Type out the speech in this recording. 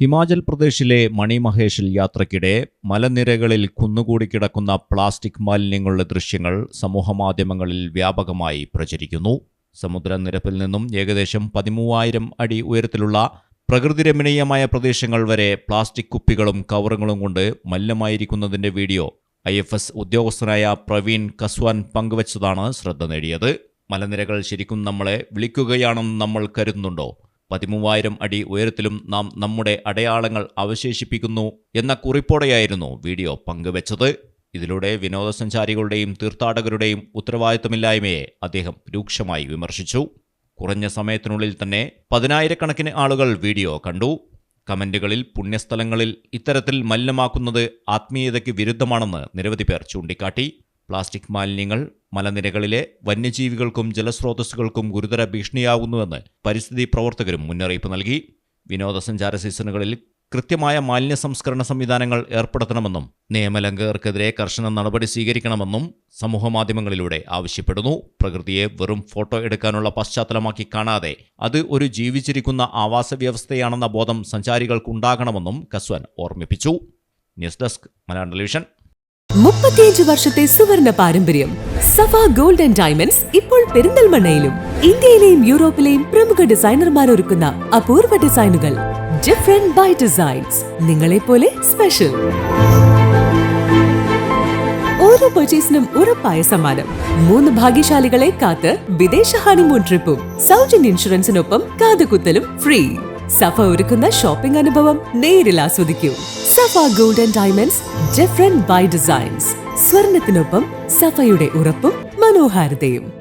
ഹിമാചൽ പ്രദേശിലെ മണിമഹേഷിൽ യാത്രയ്ക്കിടെ മലനിരകളിൽ കുന്നുകൂടി കിടക്കുന്ന പ്ലാസ്റ്റിക് മാലിന്യങ്ങളുടെ ദൃശ്യങ്ങൾ സമൂഹമാധ്യമങ്ങളിൽ വ്യാപകമായി പ്രചരിക്കുന്നു. സമുദ്രനിരപ്പിൽ നിന്നും ഏകദേശം പതിമൂവായിരം അടി ഉയരത്തിലുള്ള പ്രകൃതിരമണീയമായ പ്രദേശങ്ങൾ വരെ പ്ലാസ്റ്റിക് കുപ്പികളും കവറുകളും കൊണ്ട് മലിനമായിരിക്കുന്നതിന്റെ വീഡിയോ ഐ എഫ് എസ് ഉദ്യോഗസ്ഥനായ പ്രവീൺ കസ്വാൻ പങ്കുവച്ചതാണ് ശ്രദ്ധ നേടിയത്. മലനിരകൾ ശരിക്കും നമ്മളെ വിളിക്കുകയാണെന്ന് നമ്മൾ കരുതുന്നുണ്ടോ? പതിമൂവായിരം അടി ഉയരത്തിലും നാം നമ്മുടെ അടയാളങ്ങൾ അവശേഷിപ്പിക്കുന്നു എന്ന കുറിപ്പോടെയായിരുന്നു വീഡിയോ പങ്കുവച്ചത്. ഇതിലൂടെ വിനോദസഞ്ചാരികളുടെയും തീർത്ഥാടകരുടെയും ഉത്തരവാദിത്തമില്ലായ്മയെ അദ്ദേഹം രൂക്ഷമായി വിമർശിച്ചു. കുറഞ്ഞ സമയത്തിനുള്ളിൽ തന്നെ പതിനായിരക്കണക്കിന് ആളുകൾ വീഡിയോ കണ്ടു. കമന്റുകളിൽ പുണ്യസ്ഥലങ്ങളിൽ ഇത്തരത്തിൽ മലിനമാക്കുന്നത് ആത്മീയതയ്ക്ക് വിരുദ്ധമാണെന്ന് നിരവധി പേർ ചൂണ്ടിക്കാട്ടി. പ്ലാസ്റ്റിക് മാലിന്യങ്ങൾ മലനിരകളിലെ വന്യജീവികൾക്കും ജലസ്രോതസ്സുകൾക്കും ഗുരുതര ഭീഷണിയാകുന്നുവെന്ന് പരിസ്ഥിതി പ്രവർത്തകരും മുന്നറിയിപ്പ് നൽകി. വിനോദസഞ്ചാര സീസണുകളിൽ കൃത്യമായ മാലിന്യ സംസ്കരണ സംവിധാനങ്ങൾ ഏർപ്പെടുത്തണമെന്നും നിയമലംഘകർക്കെതിരെ കർശന നടപടി സ്വീകരിക്കണമെന്നും സമൂഹമാധ്യമങ്ങളിലൂടെ ആവശ്യപ്പെടുന്നു. പ്രകൃതിയെ വെറും ഫോട്ടോ എടുക്കാനുള്ള പശ്ചാത്തലമാക്കി കാണാതെ അത് ഒരു ജീവിച്ചിരിക്കുന്ന ആവാസ വ്യവസ്ഥയാണെന്ന ബോധം സഞ്ചാരികൾക്കുണ്ടാകണമെന്നും കസ്വാൻ ഓർമ്മിപ്പിച്ചു. News desk Malayalam television. മുപ്പത്തിയഞ്ച് വർഷത്തെ സുവർണ പാരമ്പര്യം സഫ ഗോൾഡ് ആൻഡ് ഡയമണ്ട്സ് ഇപ്പോൾ പെരിന്തൽമണ്ണയിലും ഇന്ത്യയിലെയും യൂറോപ്പിലെയും പ്രമുഖ ഡിസൈനർമാർ ഒരുക്കുന്ന അപൂർവ ഡിസൈനുകൾ ഡിഫറെന്റ് ബൈ ഡിസൈൻസ് നിങ്ങളെ പോലെ സ്പെഷ്യൽ ഓരോ പർച്ചേസിനും ഉറപ്പായ സമ്മാനം. മൂന്ന് ഭാഗ്യശാലികളെ കാത്ത് വിദേശ ഹണിമൂൺ ട്രിപ്പും സൗജന്യ ഇൻഷുറൻസിനൊപ്പം കാതുകുത്തലും ഫ്രീ സഫ ഒരുക്കുന്ന ഷോപ്പിംഗ് അനുഭവം നേരിൽ ആസ്വദിക്കൂ. Safa gold and diamonds different by designs സ്വർണത്തിനൊപ്പം സഫയുടെ ഉറപ്പും മനോഹാരിതയും.